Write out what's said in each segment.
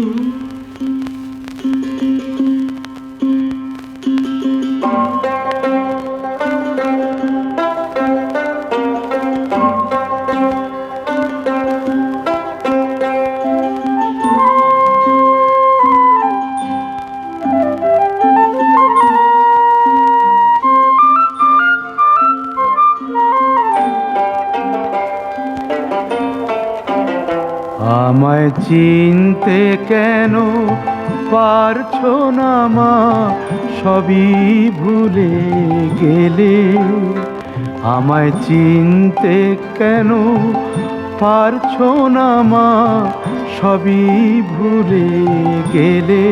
Mm-hmm. আমায় চিনতে কেন পারছ না মা? সবই ভুলে গেলে। আমায় চিনতে কেন পারছ না মা? সবই ভুলে গেলে।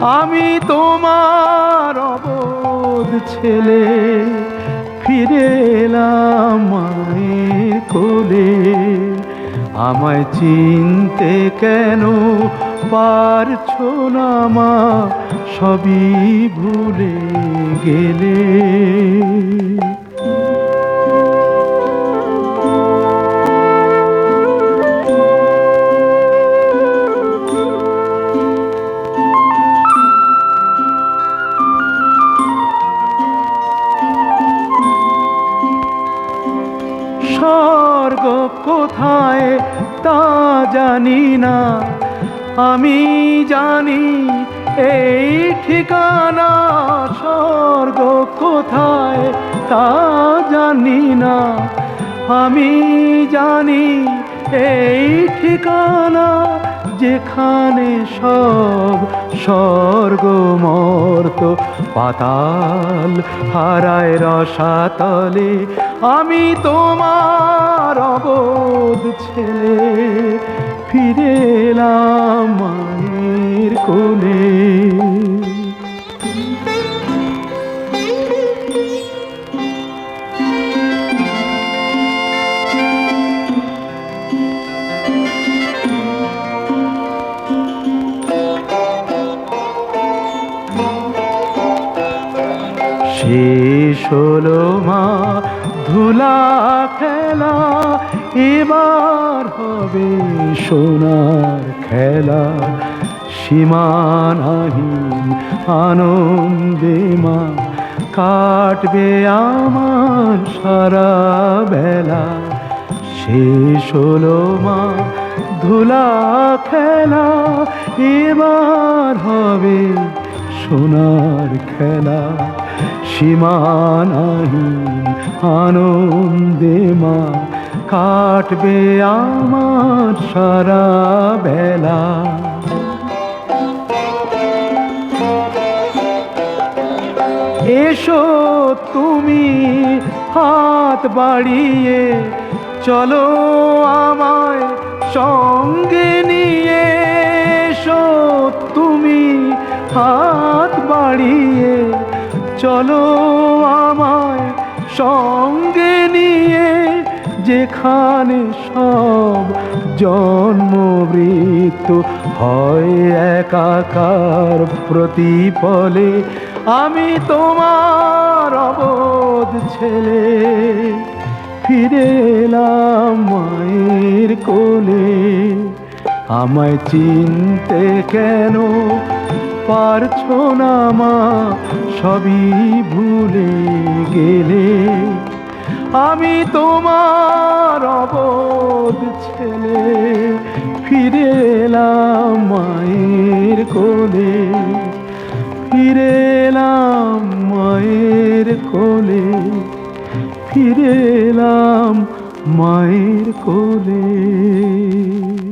আমি তোমার অবোধ ছেলে, ফিরে এলাম আমায় চিনতে কেন পারছ না মা? সবই ভুলে গেলে। কোথায় তা জানি না। আমি জানি এই ঠিকানা, স্বর্গ কোথায় তা জানি না। আমি জানি এই ঠিকানা যেখানে সব স্বর্গ মর্ত পাতাল হারায় রসাতলে, আমি তোমার অবোধ ছেলে, ফিরে এলাম মায়ের কোলে শেষ হলো মা, ধুলা খেলা, এবার হবে সোনার খেলা। সীমানাহীন আনন্দে মা, কাটবে আমার সারা বেলা। শেষ হলো মা, ধুলা খেলা, এবার হবে সোনার খেলা, সীমানাহীন আনন্দে মা কাটবে আমার সারা বেলা। এসো তুমি হাত বাড়িয়ে চলো আমায় সঙ্গে হাত বাড়িয়ে চলো আমায় সঙ্গে নিয়ে, যেখানে সব জন্ম মৃত্যু হয় একাকার প্রতিফলে, আমি তোমার অবোধ ছেলে। ফিরে এলাম মায়ের কোলে, আমায় চিনতে কেন পারছ না মা, সবই ভুলে গেলে। আমি তোমার অবোধ ছেলে, ফিরে এলাম মায়ের কোলে। ফিরে এলাম মায়ের কোলে। ফিরে এলাম মায়ের কোলে।